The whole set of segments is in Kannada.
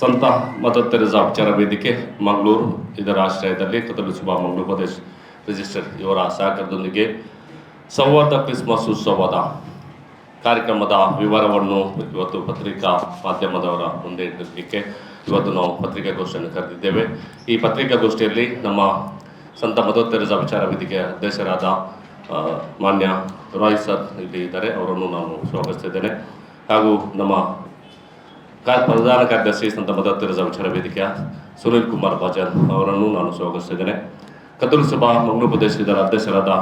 ಸಂತ ಮದರ್ ತೆರೆಜಾ ವಿಚಾರ ವೇದಿಕೆ, ಮಂಗಳೂರು, ಇದರ ಆಶ್ರಯದಲ್ಲಿ ಕತ್ತಲು ಸುಭಾ ಮಂಗಳೂರು ಪ್ರದೇಶ ರಿಜಿಸ್ಟರ್ ಇವರ ಸಹಕಾರದೊಂದಿಗೆ ಸಂವಾದ ಕ್ರಿಸ್ಮಸ್ ಉತ್ಸವದ ಕಾರ್ಯಕ್ರಮದ ವಿವರವನ್ನು ಇವತ್ತು ಪತ್ರಿಕಾ ಮಾಧ್ಯಮದವರ ಮುಂದೆ ಇಡಲಿಕ್ಕೆ ಇವತ್ತು ನಾವು ಪತ್ರಿಕಾಗೋಷ್ಠಿಯನ್ನು ಕರೆದಿದ್ದೇವೆ. ಈ ಪತ್ರಿಕಾಗೋಷ್ಠಿಯಲ್ಲಿ ನಮ್ಮ ಸಂತ ಮದರ್ ತೆರೆಜಾ ವಿಚಾರ ವೇದಿಕೆಯ ಅಧ್ಯಕ್ಷರಾದ ಮಾನ್ಯ ರಾಯ್ ಸರ್ ಇಲ್ಲಿ ಇದ್ದಾರೆ. ಅವರನ್ನು ನಾನು ಸ್ವಾಗತಿಸಿದ್ದೇನೆ ಹಾಗೂ ನಮ್ಮ ಪ್ರಧಾನ ಕಾರ್ಯದರ್ಶಿ ಸಂತ ಮದರ್ ವಿಚಾರ ವೇದಿಕೆಯ ಸುನೀಲ್ ಕುಮಾರ್ ಬಾಜಲ್ ಅವರನ್ನು ನಾನು ಸ್ವಾಗತಿಸಿದ್ದೇನೆ ಕತ್ತಲು ಸಭಾ ಮಂಗಳೂರು ಪ್ರದೇಶದ ಅಧ್ಯಕ್ಷರಾದ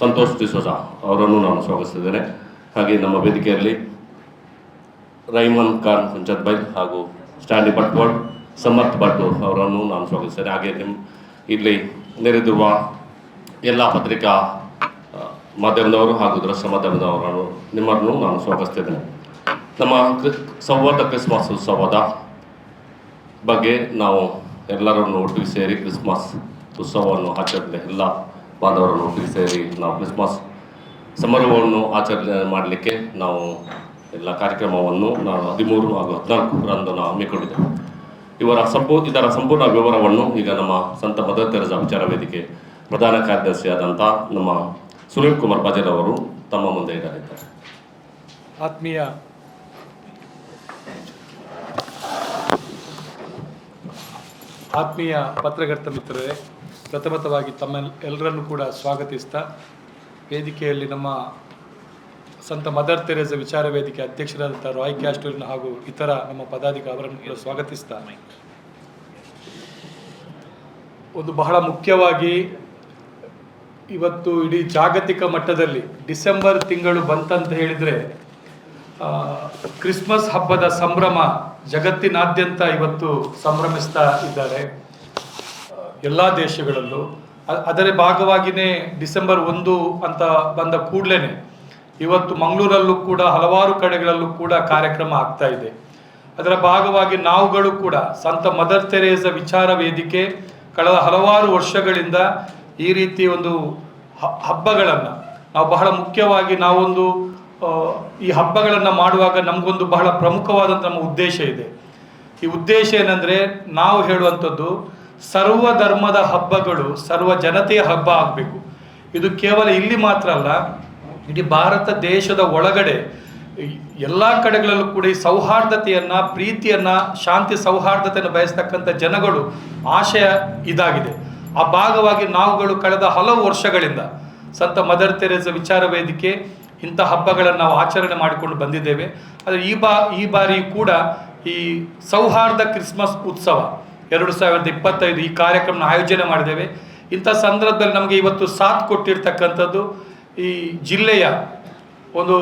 ಸಂತೋಷ್ ಡಿಸೋಜಾ ಅವರನ್ನು ನಾನು ಸ್ವಾಗತಿಸಿದ್ದೇನೆ ಹಾಗೆ ನಮ್ಮ ವೇದಿಕೆಯಲ್ಲಿ ರೈಮನ್ ಖಾನ್ ಪಂಚಾಯತ್ ಬೈಲ್ ಹಾಗೂ ಸ್ಟ್ಯಾಂಡಿ ಭಟ್ವಾಳ್ ಸಮರ್ಥ್ ಭಟ್ ಅವರನ್ನು ನಾನು ಸ್ವಾಗತಿಸ್ತೇನೆ ಹಾಗೆ ನಿಮ್ಮ ಇಲ್ಲಿ ನೆರೆದಿರುವ ಎಲ್ಲ ಪತ್ರಿಕಾ ಮಾಧ್ಯಮದವರು ಹಾಗೂ ದೃಶ್ಯ ಮಾಧ್ಯಮದವರನ್ನು ನಿಮ್ಮನ್ನು ನಾನು ಸ್ವಾಗತಿಸ್ತೇನೆ ನಮ್ಮ ಸಂವಾದ ಕ್ರಿಸ್ಮಸ್ ಉತ್ಸವದ ಬಗ್ಗೆ ನಾವು ಎಲ್ಲರನ್ನು ಒಟ್ಟಿಗೆ ಸೇರಿ ಕ್ರಿಸ್ಮಸ್ ಉತ್ಸವವನ್ನು ಆಚರಣೆ, ಎಲ್ಲ ಬಾಂಧವರನ್ನು ಒಟ್ಟಿಗೆ ಸೇರಿ ನಾವು ಕ್ರಿಸ್ಮಸ್ ಸಮಾರಂಭವನ್ನು ಆಚರಣೆ ಮಾಡಲಿಕ್ಕೆ ನಾವು ಎಲ್ಲ ಕಾರ್ಯಕ್ರಮವನ್ನು ನಾವು ಹದಿಮೂರು ಹಾಗೂ ಹದಿನಾಲ್ಕರಂದು ನಾವು ಹಮ್ಮಿಕೊಂಡಿದ್ದೇವೆ. ಇವರ ಸಂಪೂ, ಇದರ ಸಂಪೂರ್ಣ ವಿವರವನ್ನು ಈಗ ನಮ್ಮ ಸಂತ ಮದರ್ ತೆರಜ ವಿಚಾರ ವೇದಿಕೆ ಪ್ರಧಾನ ಕಾರ್ಯದರ್ಶಿಯಾದಂಥ ನಮ್ಮ ಸುನೀಲ್ ಕುಮಾರ್ ಬಜೇಲ್ ಅವರು ತಮ್ಮ ಮುಂದೆ ಇಡಲಿದ್ದಾರೆ. ಆತ್ಮೀಯ ಆತ್ಮೀಯ ಪತ್ರಕರ್ತ ಮಿತ್ರರೇ, ಪ್ರಥಮತವಾಗಿ ತಮ್ಮ ಎಲ್ಲರನ್ನು ಕೂಡ ಸ್ವಾಗತಿಸ್ತಾ, ವೇದಿಕೆಯಲ್ಲಿ ನಮ್ಮ ಸಂತ ಮದರ್ ತೆರೆಸ ವಿಚಾರ ವೇದಿಕೆ ಅಧ್ಯಕ್ಷರಾದಂಥ ರಾಯ್ ಕ್ಯಾಸ್ಟೂರಿನ ಹಾಗೂ ಇತರ ನಮ್ಮ ಪದಾಧಿಕಾರಿ ಅವರನ್ನು ಸ್ವಾಗತಿಸ್ತಾ. ಒಂದು ಬಹಳ ಮುಖ್ಯವಾಗಿ ಇವತ್ತು ಇಡೀ ಜಾಗತಿಕ ಮಟ್ಟದಲ್ಲಿ ಡಿಸೆಂಬರ್ ತಿಂಗಳು ಬಂತಂತ ಹೇಳಿದರೆ ಕ್ರಿಸ್ಮಸ್ ಹಬ್ಬದ ಸಂಭ್ರಮ ಜಗತ್ತಿನಾದ್ಯಂತ ಇವತ್ತು ಸಂಭ್ರಮಿಸ್ತಾ ಇದ್ದಾರೆ. ಎಲ್ಲ ದೇಶಗಳಲ್ಲೂ. ಅದರ ಭಾಗವಾಗಿಯೇ ಡಿಸೆಂಬರ್ ಒಂದು ಅಂತ ಬಂದ ಕೂಡಲೇ ಇವತ್ತು ಮಂಗಳೂರಲ್ಲೂ ಕೂಡ ಹಲವಾರು ಕಡೆಗಳಲ್ಲೂ ಕೂಡ ಕಾರ್ಯಕ್ರಮ ಆಗ್ತಾ ಇದೆ. ಅದರ ಭಾಗವಾಗಿ ನಾವುಗಳು ಕೂಡ ಸಂತ ಮದರ್ ತೆರೇಸ ವಿಚಾರ ವೇದಿಕೆ ಕಳೆದ ಹಲವಾರು ವರ್ಷಗಳಿಂದ ಈ ರೀತಿ ಒಂದು ಹಬ್ಬಗಳನ್ನು ನಾವು ಬಹಳ ಮುಖ್ಯವಾಗಿ ನಾವೊಂದು ಈ ಹಬ್ಬಗಳನ್ನು ಮಾಡುವಾಗ ನಮಗೊಂದು ಬಹಳ ಪ್ರಮುಖವಾದಂಥ ನಮ್ಮ ಉದ್ದೇಶ ಇದೆ. ಈ ಉದ್ದೇಶ ಏನಂದರೆ ನಾವು ಹೇಳುವಂಥದ್ದು ಸರ್ವ ಧರ್ಮದ ಹಬ್ಬಗಳು ಸರ್ವ ಜನತೆಯ ಹಬ್ಬ ಆಗಬೇಕು. ಇದು ಕೇವಲ ಇಲ್ಲಿ ಮಾತ್ರ ಅಲ್ಲ, ಇಡೀ ಭಾರತ ದೇಶದ ಒಳಗಡೆ ಎಲ್ಲ ಕಡೆಗಳಲ್ಲೂ ಕೂಡ ಈ ಸೌಹಾರ್ದತೆಯನ್ನು, ಪ್ರೀತಿಯನ್ನು, ಶಾಂತಿ ಸೌಹಾರ್ದತೆಯನ್ನು ಬಯಸ್ತಕ್ಕಂಥ ಜನಗಳು ಆಶಯ ಇದಾಗಿದೆ. ಆ ಭಾಗವಾಗಿ ನಾವುಗಳು ಕಳೆದ ಹಲವು ವರ್ಷಗಳಿಂದ, ಸಂತ ಮದರ್ ತೆರೇಸ ವಿಚಾರ ವೇದಿಕೆ ಇಂಥ ಹಬ್ಬಗಳನ್ನು ನಾವು ಆಚರಣೆ ಮಾಡಿಕೊಂಡು ಬಂದಿದ್ದೇವೆ. ಆದರೆ ಈ ಬಾ, ಈ ಬಾರಿ ಕೂಡ ಈ ಸೌಹಾರ್ದ ಕ್ರಿಸ್ಮಸ್ ಉತ್ಸವ ಎರಡು ಸಾವಿರದ ಇಪ್ಪತ್ತೈದು ಈ ಕಾರ್ಯಕ್ರಮನ ಆಯೋಜನೆ ಮಾಡಿದ್ದೇವೆ. ಇಂಥ ಸಂದರ್ಭದಲ್ಲಿ ನಮಗೆ ಇವತ್ತು ಸಾಥ್ ಕೊಟ್ಟಿರ್ತಕ್ಕಂಥದ್ದು ಈ ಜಿಲ್ಲೆಯ ಒಂದು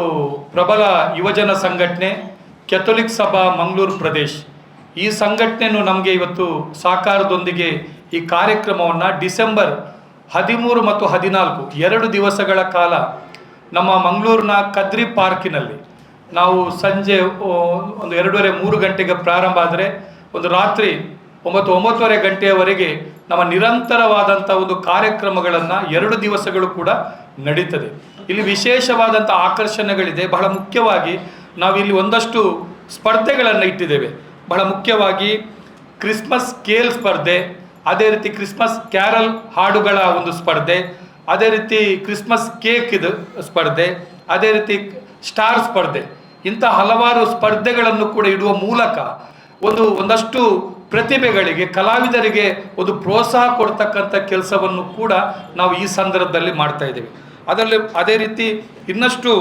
ಪ್ರಬಲ ಯುವಜನ ಸಂಘಟನೆ ಕೆಥೋಲಿಕ್ ಸಭಾ ಮಂಗಳೂರು ಪ್ರದೇಶ್. ಈ ಸಂಘಟನೆಯನ್ನು ನಮಗೆ ಇವತ್ತು ಸಾಕಾರದೊಂದಿಗೆ ಈ ಕಾರ್ಯಕ್ರಮವನ್ನು ಡಿಸೆಂಬರ್ ಹದಿಮೂರು ಮತ್ತು ಹದಿನಾಲ್ಕು ಎರಡು ದಿವಸಗಳ ಕಾಲ ನಮ್ಮ ಮಂಗಳೂರಿನ ಕದ್ರಿ ಪಾರ್ಕಿನಲ್ಲಿ ನಾವು ಸಂಜೆ ಒಂದು ಎರಡೂವರೆ, ಮೂರು ಗಂಟೆಗೆ ಪ್ರಾರಂಭ ಆದರೆ ಒಂದು ರಾತ್ರಿ ಒಂಬತ್ತು, ಒಂಬತ್ತುವರೆ ಗಂಟೆಯವರೆಗೆ ನಮ್ಮ ನಿರಂತರವಾದಂಥ ಒಂದು ಕಾರ್ಯಕ್ರಮಗಳನ್ನು ಎರಡು ದಿವಸಗಳು ಕೂಡ ನಡೀತದೆ. ಇಲ್ಲಿ ವಿಶೇಷವಾದಂಥ ಆಕರ್ಷಣೆಗಳಿದೆ. ಬಹಳ ಮುಖ್ಯವಾಗಿ ನಾವಿಲ್ಲಿ ಒಂದಷ್ಟು ಸ್ಪರ್ಧೆಗಳನ್ನು ಇಟ್ಟಿದ್ದೇವೆ. ಬಹಳ ಮುಖ್ಯವಾಗಿ ಕ್ರಿಸ್ಮಸ್ ಕೇಲ್ ಸ್ಪರ್ಧೆ, ಅದೇ ರೀತಿ ಕ್ರಿಸ್ಮಸ್ ಕ್ಯಾರಲ್ ಹಾಡುಗಳ ಒಂದು ಸ್ಪರ್ಧೆ ಅದೇ ರೀತಿ ಕ್ರಿಸ್ಮಸ್ ಕೇಕ್ ಇದು ಸ್ಪರ್ಧೆ, ಅದೇ ರೀತಿ ಸ್ಟಾರ್ ಸ್ಪರ್ಧೆ, ಇಂಥ ಹಲವಾರು ಸ್ಪರ್ಧೆಗಳನ್ನು ಕೂಡ ಇಡುವ ಮೂಲಕ ಒಂದು ಒಂದಷ್ಟು ಪ್ರತಿಭೆಗಳಿಗೆ, ಕಲಾವಿದರಿಗೆ ಒಂದು ಪ್ರೋತ್ಸಾಹ ಕೊಡ್ತಕ್ಕಂಥ ಕೆಲಸವನ್ನು ಕೂಡ ನಾವು ಈ ಸಂದರ್ಭದಲ್ಲಿ ಮಾಡ್ತಾ ಇದ್ದೇವೆ. ಅದರಲ್ಲಿ ಅದೇ ರೀತಿ ಇನ್ನಷ್ಟು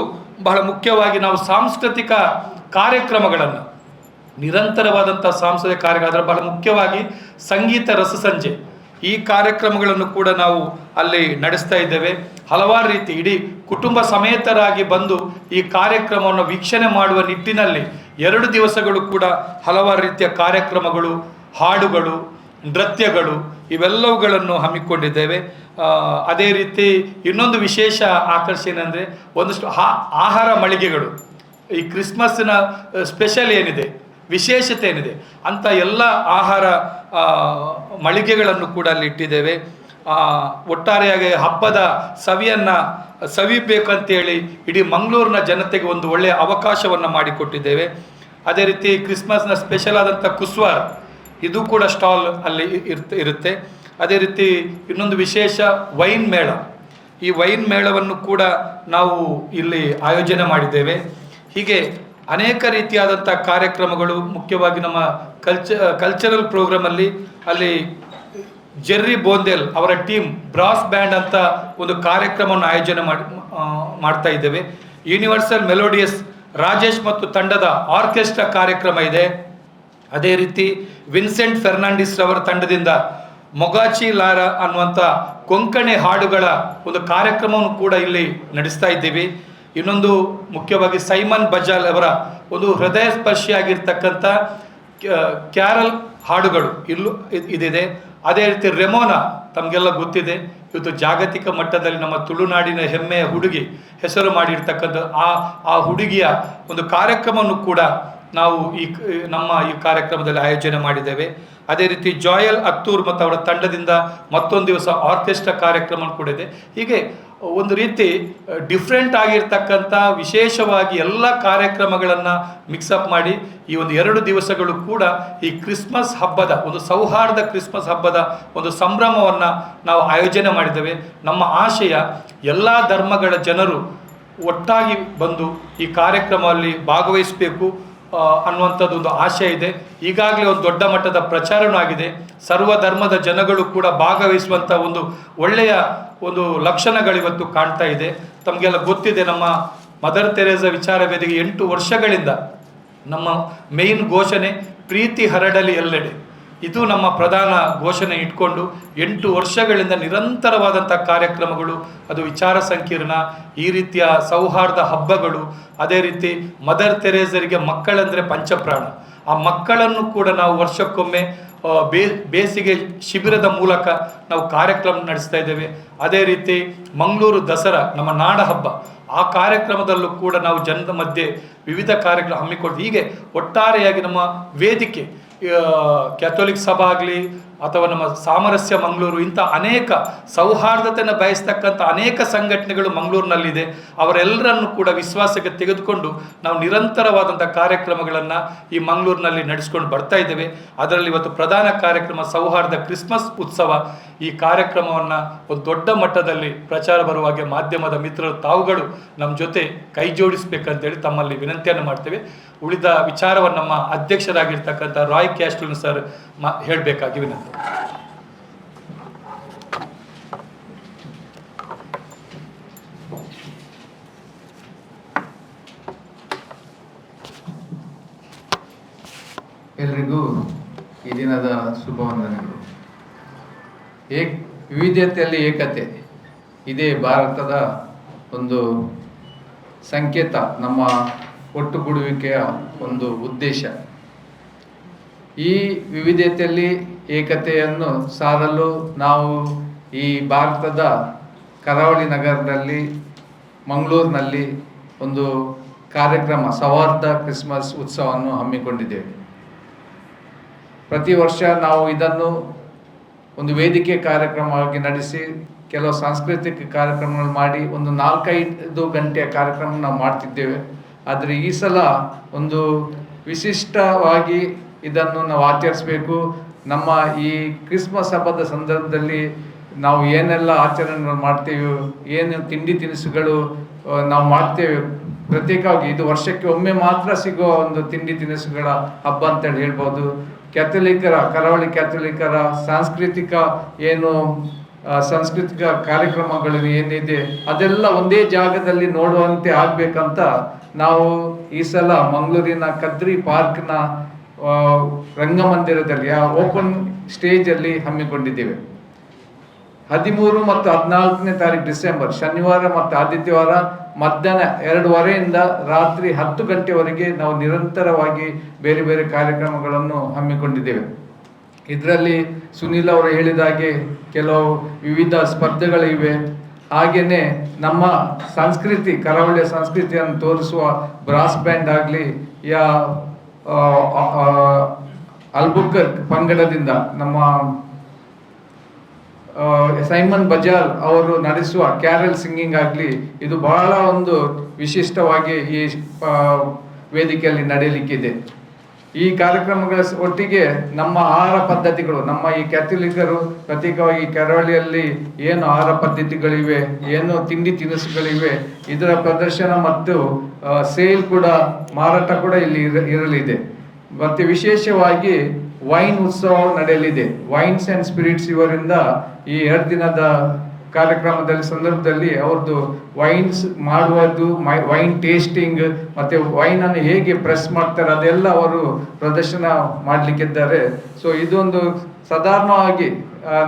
ಬಹಳ ಮುಖ್ಯವಾಗಿ ನಾವು ಸಾಂಸ್ಕೃತಿಕ ಕಾರ್ಯಕ್ರಮಗಳನ್ನು, ನಿರಂತರವಾದಂಥ ಸಾಂಸ್ಕೃತಿಕ ಕಾರ್ಯಕ್ರಮ ಬಹಳ ಮುಖ್ಯವಾಗಿ ಸಂಗೀತ ರಸಸಂಜೆ ಈ ಕಾರ್ಯಕ್ರಮಗಳನ್ನು ಕೂಡ ನಾವು ಅಲ್ಲಿ ನಡೆಸ್ತಾ ಇದ್ದೇವೆ. ಹಲವಾರು ರೀತಿ ಇಡೀ ಕುಟುಂಬ ಸಮೇತರಾಗಿ ಬಂದು ಈ ಕಾರ್ಯಕ್ರಮವನ್ನು ವೀಕ್ಷಣೆ ಮಾಡುವ ನಿಟ್ಟಿನಲ್ಲಿ ಎರಡು ದಿವಸಗಳು ಕೂಡ ಹಲವಾರು ರೀತಿಯ ಕಾರ್ಯಕ್ರಮಗಳು, ಹಾಡುಗಳು, ನೃತ್ಯಗಳು ಇವೆಲ್ಲವುಗಳನ್ನು ಹಮ್ಮಿಕೊಂಡಿದ್ದೇವೆ. ಅದೇ ರೀತಿ ಇನ್ನೊಂದು ವಿಶೇಷ ಆಕರ್ಷಣೆ ಅಂದರೆ ಒಂದಷ್ಟು ಆಹಾರ ಮಳಿಗೆಗಳು. ಈ ಕ್ರಿಸ್ಮಸ್ನ ಸ್ಪೆಷಲ್ ಏನಿದೆ? ವಿಶೇಷತೆ ಏನಿದೆ? ಅಂತ ಎಲ್ಲ ಆಹಾರ ಮಳಿಗೆಗಳನ್ನು ಕೂಡ ಅಲ್ಲಿ ಇಟ್ಟಿದ್ದೇವೆ. ಒಟ್ಟಾರೆಯಾಗಿ ಹಬ್ಬದ ಸವಿಯನ್ನು ಸವಿಬೇಕಂತೇಳಿ ಇಡೀ ಮಂಗಳೂರಿನ ಜನತೆಗೆ ಒಂದು ಒಳ್ಳೆಯ ಅವಕಾಶವನ್ನು ಮಾಡಿಕೊಟ್ಟಿದ್ದೇವೆ. ಅದೇ ರೀತಿ ಕ್ರಿಸ್ಮಸ್ನ ಸ್ಪೆಷಲ್ ಆದಂಥ ಕುಸ್ವಾರ್, ಇದು ಕೂಡ ಸ್ಟಾಲ್ ಅಲ್ಲಿ ಇರ್ತ, ಇರುತ್ತೆ. ಅದೇ ರೀತಿ ಇನ್ನೊಂದು ವಿಶೇಷ ವೈನ್ ಮೇಳ. ಈ ವೈನ್ ಮೇಳವನ್ನು ಕೂಡ ನಾವು ಇಲ್ಲಿ ಆಯೋಜನೆ ಮಾಡಿದ್ದೇವೆ. ಹೀಗೆ ಅನೇಕ ರೀತಿಯಾದಂಥ ಕಾರ್ಯಕ್ರಮಗಳು, ಮುಖ್ಯವಾಗಿ ನಮ್ಮ ಕಲ್ಚ ಕಲ್ಚರಲ್ ಪ್ರೋಗ್ರಾಮಲ್ಲಿ ಅಲ್ಲಿ ಜೆರ್ರಿ ಬೋಂದೆಲ್ ಅವರ ಟೀಮ್ ಬ್ರಾಸ್ ಬ್ಯಾಂಡ್ ಅಂತ ಒಂದು ಕಾರ್ಯಕ್ರಮವನ್ನು ಆಯೋಜನೆ ಮಾಡಿ ಮಾಡ್ತಾ ಇದ್ದೇವೆ. ಯೂನಿವರ್ಸಲ್ ಮೆಲೋಡಿಯಸ್ ರಾಜೇಶ್ ಮತ್ತು ತಂಡದ ಆರ್ಕೆಸ್ಟ್ರಾ ಕಾರ್ಯಕ್ರಮ ಇದೆ. ಅದೇ ರೀತಿ ವಿನ್ಸೆಂಟ್ ಫೆರ್ನಾಂಡಿಸ್ ಅವರ ತಂಡದಿಂದ ಮೊಗಾಚಿ ಲಾರ ಅನ್ನುವಂಥ ಕೊಂಕಣಿ ಹಾಡುಗಳ ಒಂದು ಕಾರ್ಯಕ್ರಮವನ್ನು ಕೂಡ ಇಲ್ಲಿ ನಡೆಸ್ತಾ ಇದ್ದೀವಿ. ಇನ್ನೊಂದು ಮುಖ್ಯವಾಗಿ ಸೈಮನ್ ಬಜಾಲ್ ಅವರ ಒಂದು ಹೃದಯ ಸ್ಪರ್ಶಿಯಾಗಿರ್ತಕ್ಕಂಥ ಕ್ಯಾರಲ್ ಹಾಡುಗಳು ಇಲ್ಲೂ ಇದ್- ಇದಿದೆ. ಅದೇ ರೀತಿ ರೆಮೋನಾ ತಮಗೆಲ್ಲ ಗೊತ್ತಿದೆ. ಇವತ್ತು ಜಾಗತಿಕ ಮಟ್ಟದಲ್ಲಿ ನಮ್ಮ ತುಳುನಾಡಿನ ಹೆಮ್ಮೆಯ ಹುಡುಗಿ ಹೆಸರು ಮಾಡಿರ್ತಕ್ಕಂಥ ಆ ಆ ಹುಡುಗಿಯ ಒಂದು ಕಾರ್ಯಕ್ರಮವನ್ನು ಕೂಡ ನಾವು ಈ, ನಮ್ಮ ಈ ಕಾರ್ಯಕ್ರಮದಲ್ಲಿ ಆಯೋಜನೆ ಮಾಡಿದ್ದೇವೆ. ಅದೇ ರೀತಿ ಜಾಯಲ್ ಅತ್ತೂರ್ ಮತ್ತು ಅವರ ತಂಡದಿಂದ ಮತ್ತೊಂದು ದಿವಸ ಆರ್ಕೆಸ್ಟ್ರಾ ಕಾರ್ಯಕ್ರಮ ಕೂಡ ಇದೆ. ಹೀಗೆ ಒಂದು ರೀತಿ ಡಿಫ್ರೆಂಟ್ ಆಗಿರ್ತಕ್ಕಂಥ ವಿಶೇಷವಾಗಿ ಎಲ್ಲ ಕಾರ್ಯಕ್ರಮಗಳನ್ನು ಮಿಕ್ಸಪ್ ಮಾಡಿ, ಈ ಒಂದು ಎರಡು ದಿವಸಗಳು ಕೂಡ ಈ ಕ್ರಿಸ್ಮಸ್ ಹಬ್ಬದ, ಒಂದು ಸೌಹಾರ್ದ ಕ್ರಿಸ್ಮಸ್ ಹಬ್ಬದ ಒಂದು ಸಂಭ್ರಮವನ್ನು ನಾವು ಆಯೋಜನೆ ಮಾಡಿದ್ದೇವೆ. ನಮ್ಮ ಆಶಯ, ಎಲ್ಲ ಧರ್ಮಗಳ ಜನರು ಒಟ್ಟಾಗಿ ಬಂದು ಈ ಕಾರ್ಯಕ್ರಮದಲ್ಲಿ ಭಾಗವಹಿಸಬೇಕು ಅನ್ನುವಂಥದ್ದು ಒಂದು ಆಶಯ ಇದೆ. ಈಗಾಗಲೇ ಒಂದು ದೊಡ್ಡ ಮಟ್ಟದ ಪ್ರಚಾರನೂ ಆಗಿದೆ. ಸರ್ವ ಧರ್ಮದ ಜನಗಳು ಕೂಡ ಭಾಗವಹಿಸುವಂಥ ಒಂದು ಒಳ್ಳೆಯ ಒಂದು ಲಕ್ಷಣಗಳಿವತ್ತು ಕಾಣ್ತಾ ಇದೆ. ತಮಗೆಲ್ಲ ಗೊತ್ತಿದೆ, ನಮ್ಮ ಮದರ್ ತೆರೇಸ ವಿಚಾರ ವೇದಿಕೆ ಎಂಟು ವರ್ಷಗಳಿಂದ ನಮ್ಮ ಮೇನ್ ಘೋಷಣೆ ಪ್ರೀತಿ ಹರಡಲಿ ಎಲ್ಲೆಡೆ. ಇದು ನಮ್ಮ ಪ್ರಧಾನ ಘೋಷಣೆ ಇಟ್ಕೊಂಡು ಎಂಟು ವರ್ಷಗಳಿಂದ ನಿರಂತರವಾದಂಥ ಕಾರ್ಯಕ್ರಮಗಳು, ಅದು ವಿಚಾರ ಸಂಕಿರಣ, ಈ ರೀತಿಯ ಸೌಹಾರ್ದ ಹಬ್ಬಗಳು, ಅದೇ ರೀತಿ ಮದರ್ ತೆರೇಸರಿಗೆ ಮಕ್ಕಳಂದರೆ ಪಂಚಪ್ರಾಣ. ಆ ಮಕ್ಕಳನ್ನು ಕೂಡ ನಾವು ವರ್ಷಕ್ಕೊಮ್ಮೆ ಬೇ, ಬೇಸಿಗೆ ಶಿಬಿರದ ಮೂಲಕ ನಾವು ಕಾರ್ಯಕ್ರಮ ನಡೆಸ್ತಾ ಇದ್ದೇವೆ. ಅದೇ ರೀತಿ ಮಂಗಳೂರು ದಸರಾ, ನಮ್ಮ ನಾಡ ಹಬ್ಬ, ಆ ಕಾರ್ಯಕ್ರಮದಲ್ಲೂ ಕೂಡ ನಾವು ಜನರ ಮಧ್ಯೆ ವಿವಿಧ ಕಾರ್ಯಕ್ರಮ ಹಮ್ಮಿಕೊಳ್ತೀವಿ ಹೀಗೆ ಒಟ್ಟಾರೆಯಾಗಿ ನಮ್ಮ ವೇದಿಕೆ ಕ್ಯಾಥೋಲಿಕ್ ಸಭಾ ಆಗಲಿ ಅಥವಾ ನಮ್ಮ ಸಾಮರಸ್ಯ ಮಂಗಳೂರು ಇಂಥ ಅನೇಕ ಸೌಹಾರ್ದತೆಯನ್ನು ಬಯಸ್ತಕ್ಕಂಥ ಅನೇಕ ಸಂಘಟನೆಗಳು ಮಂಗಳೂರಿನಲ್ಲಿದೆ. ಅವರೆಲ್ಲರನ್ನು ಕೂಡ ವಿಶ್ವಾಸಕ್ಕೆ ತೆಗೆದುಕೊಂಡು ನಾವು ನಿರಂತರವಾದಂಥ ಕಾರ್ಯಕ್ರಮಗಳನ್ನು ಈ ಮಂಗಳೂರಿನಲ್ಲಿ ನಡೆಸ್ಕೊಂಡು ಬರ್ತಾ ಇದ್ದೇವೆ. ಅದರಲ್ಲಿ ಇವತ್ತು ಪ್ರಧಾನ ಕಾರ್ಯಕ್ರಮ ಸೌಹಾರ್ದ ಕ್ರಿಸ್ಮಸ್ ಉತ್ಸವ. ಈ ಕಾರ್ಯಕ್ರಮವನ್ನು ಒಂದು ದೊಡ್ಡ ಮಟ್ಟದಲ್ಲಿ ಪ್ರಚಾರ ಬರುವ ಹಾಗೆ ಮಾಧ್ಯಮದ ಮಿತ್ರರು ತಾವುಗಳು ನಮ್ಮ ಜೊತೆ ಕೈ ಜೋಡಿಸಬೇಕಂತೇಳಿ ತಮ್ಮಲ್ಲಿ ವಿನಂತಿಯನ್ನು ಮಾಡ್ತೇವೆ. ಉಳಿದ ವಿಚಾರವನ್ನು ನಮ್ಮ ಅಧ್ಯಕ್ಷರಾಗಿರ್ತಕ್ಕಂಥ ರಾಯ್ ಕ್ಯಾಸ್ಟ್ರೂನ್ ಸರ್ ಮಾ ಹೇಳಬೇಕಾಗಿ ವಿನಂತಿ ಎಲ್ರಿಗೂ ಈ ದಿನದ ಶುಭವಂದನೆಗಳು ಏಕ್, ವಿವಿಧತೆಯಲ್ಲಿ ಏಕತೆ. ಇದೇ ಭಾರತದ ಒಂದು ಸಂಕೇತ, ನಮ್ಮ ಒಟ್ಟುಗೂಡುವಿಕೆಯ ಒಂದು ಉದ್ದೇಶ. ಈ ವಿವಿಧತೆಯಲ್ಲಿ ಏಕತೆಯನ್ನು ಸಾರಲು ನಾವು ಈ ಭಾರತದ ಕರಾವಳಿ ನಗರದಲ್ಲಿ, ಮಂಗಳೂರಿನಲ್ಲಿ ಒಂದು ಕಾರ್ಯಕ್ರಮ ಸೌಹಾರ್ದ ಕ್ರಿಸ್ಮಸ್ ಉತ್ಸವವನ್ನು ಹಮ್ಮಿಕೊಂಡಿದ್ದೇವೆ. ಪ್ರತಿ ವರ್ಷ ನಾವು ಇದನ್ನು ಒಂದು ವೇದಿಕೆ ಕಾರ್ಯಕ್ರಮವಾಗಿ ನಡೆಸಿ, ಕೆಲವು ಸಾಂಸ್ಕೃತಿಕ ಕಾರ್ಯಕ್ರಮಗಳು ಮಾಡಿ, ಒಂದು ನಾಲ್ಕೈದು ಗಂಟೆಯ ಕಾರ್ಯಕ್ರಮ ನಾವು ಮಾಡ್ತಿದ್ದೇವೆ. ಆದರೆ ಈ ಸಲ ಒಂದು ವಿಶಿಷ್ಟವಾಗಿ ಇದನ್ನು ನಾವು ಆಚರಿಸಬೇಕು. ನಮ್ಮ ಈ ಕ್ರಿಸ್ಮಸ್ ಹಬ್ಬದ ಸಂದರ್ಭದಲ್ಲಿ ನಾವು ಏನೆಲ್ಲ ಆಚರಣೆಗಳು ಮಾಡ್ತೇವೆ, ಏನು ತಿಂಡಿ ತಿನಿಸುಗಳು ನಾವು ಮಾಡ್ತೇವೆ. ಪ್ರತ್ಯೇಕವಾಗಿ ಇದು ವರ್ಷಕ್ಕೆ ಒಮ್ಮೆ ಮಾತ್ರ ಸಿಗುವ ಒಂದು ತಿಂಡಿ ತಿನಿಸುಗಳ ಹಬ್ಬ ಅಂತೇಳಿ ಹೇಳ್ಬೋದು. ಕ್ಯಾಥಲಿಕರ ಕರಾವಳಿ ಕ್ಯಾಥಲಿಕರ ಸಾಂಸ್ಕೃತಿಕ ಏನು ಸಾಂಸ್ಕೃತಿಕ ಕಾರ್ಯಕ್ರಮಗಳು ಏನಿದೆ, ಅದೆಲ್ಲ ಒಂದೇ ಜಾಗದಲ್ಲಿ ನೋಡುವಂತೆ ಆಗ್ಬೇಕಂತ ನಾವು ಈ ಸಲ ಮಂಗಳೂರಿನ ಕದ್ರಿ ಪಾರ್ಕ್ನ ರಂಗಮಂದಿರದಲ್ಲಿ, ಆ ಓಪನ್ ಸ್ಟೇಜಲ್ಲಿ ಹಮ್ಮಿಕೊಂಡಿದ್ದೇವೆ. ಹದಿಮೂರು ಮತ್ತು ಹದಿನಾಲ್ಕನೇ ತಾರೀಕು ಡಿಸೆಂಬರ್, ಶನಿವಾರ ಮತ್ತು ಆದಿತ್ಯವಾರ ಮಧ್ಯಾಹ್ನ ಎರಡೂವರೆಯಿಂದ ರಾತ್ರಿ ಹತ್ತು ಗಂಟೆವರೆಗೆ ನಾವು ನಿರಂತರವಾಗಿ ಬೇರೆ ಬೇರೆ ಕಾರ್ಯಕ್ರಮಗಳನ್ನು ಹಮ್ಮಿಕೊಂಡಿದ್ದೇವೆ. ಇದರಲ್ಲಿ ಸುನಿಲ್ ಅವರು ಹೇಳಿದ ಹಾಗೆ ಕೆಲವು ವಿವಿಧ ಸ್ಪರ್ಧೆಗಳಿವೆ. ಹಾಗೆಯೇ ನಮ್ಮ ಸಂಸ್ಕೃತಿ, ಕರಾವಳಿಯ ಸಂಸ್ಕೃತಿಯನ್ನು ತೋರಿಸುವ ಬ್ರಾಸ್ ಬ್ಯಾಂಡ್ ಆಗಲಿ, ಯಾ ಅಲ್ಬುಕರ್ ಪಂಗಡದಿಂದ ನಮ್ಮ ಸೈಮನ್ ಬಜಾಲ್ ಅವರು ನಡೆಸುವ ಕ್ಯಾರಲ್ ಸಿಂಗಿಂಗ್ ಆಗಲಿ, ಇದು ಬಹಳ ಒಂದು ವಿಶಿಷ್ಟವಾಗಿ ಈ ವೇದಿಕೆಯಲ್ಲಿ ನಡೆಯಲಿಕ್ಕಿದೆ. ಈ ಕಾರ್ಯಕ್ರಮಗಳ ಒಟ್ಟಿಗೆ ನಮ್ಮ ಆಹಾರ ಪದ್ಧತಿಗಳು, ನಮ್ಮ ಈ ಕ್ಯಾಥಲಿಕರು ಪ್ರತ್ಯೇಕವಾಗಿ ಕರಾವಳಿಯಲ್ಲಿ ಏನು ಆಹಾರ ಪದ್ಧತಿಗಳಿವೆ, ಏನು ತಿಂಡಿ ತಿನಿಸುಗಳಿವೆ, ಇದರ ಪ್ರದರ್ಶನ ಮತ್ತು ಸೇಲ್ ಕೂಡ, ಮಾರಾಟ ಕೂಡ ಇಲ್ಲಿ ಇರ- ಇರಲಿದೆ. ಮತ್ತು ವಿಶೇಷವಾಗಿ ವೈನ್ ಉತ್ಸವ ನಡೆಯಲಿದೆ. ವೈನ್ಸ್ ಅಂಡ್ ಸ್ಪಿರಿಟ್ಸ್ ಇವರಿಂದ ಈ ಎರಡು ದಿನದ ಕಾರ್ಯಕ್ರಮದಲ್ಲಿ ಸಂದರ್ಭದಲ್ಲಿ ಅವ್ರದ್ದು ವೈನ್ಸ್ ಮಾಡುವುದು ವೈನ್ ಟೇಸ್ಟಿಂಗ್ ಮತ್ತೆ ವೈನ್ ಅನ್ನು ಹೇಗೆ ಪ್ರೆಸ್ ಮಾಡ್ತಾರೆ ಅದೆಲ್ಲ ಅವರು ಪ್ರದರ್ಶನ ಮಾಡಲಿಕ್ಕಿದ್ದಾರೆ. ಸೊ ಇದೊಂದು ಸಾಧಾರಣವಾಗಿ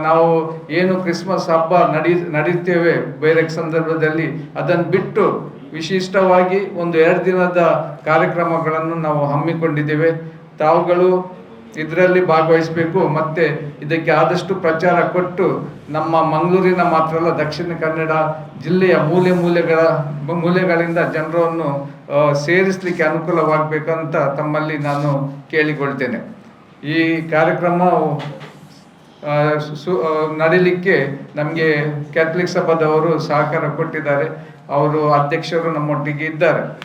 ನಾವು ಏನು ಕ್ರಿಸ್ಮಸ್ ಹಬ್ಬ ನಡಿ, ನಡೀತೇವೆ ಬೇರೆ ಸಂದರ್ಭದಲ್ಲಿ ಅದನ್ನು ಬಿಟ್ಟು ವಿಶಿಷ್ಟವಾಗಿ ಒಂದು ಎರಡು ದಿನದ ಕಾರ್ಯಕ್ರಮಗಳನ್ನು ನಾವು ಹಮ್ಮಿಕೊಂಡಿದ್ದೇವೆ. ತಾವುಗಳು ಇದರಲ್ಲಿ ಭಾಗವಹಿಸಬೇಕು. ಮತ್ತೆ ಇದಕ್ಕೆ ಆದಷ್ಟು ಪ್ರಚಾರ ಕೊಟ್ಟು ನಮ್ಮ ಮಂಗಳೂರಿನ ಮಾತ್ರ ಅಲ್ಲ, ದಕ್ಷಿಣ ಕನ್ನಡ ಜಿಲ್ಲೆಯ ಮೂಲೆ ಮೂಲೆಗಳ, ಮೂಲೆಗಳಿಂದ ಜನರನ್ನು ಸೇರಿಸಲಿಕ್ಕೆ ಅನುಕೂಲವಾಗಬೇಕಂತ ತಮ್ಮಲ್ಲಿ ನಾನು ಕೇಳಿಕೊಳ್ತೇನೆ. ಈ ಕಾರ್ಯಕ್ರಮ ಸು- ನಡೀಲಿಕ್ಕೆ ನಮಗೆ ಕ್ಯಾಥಲಿಕ್ ಸಭಾದವರು ಸಹಕಾರ ಕೊಟ್ಟಿದ್ದಾರೆ. ಅವರು ಅಧ್ಯಕ್ಷರು ನಮ್ಮೊಟ್ಟಿಗೆ ಇದ್ದಾರೆ.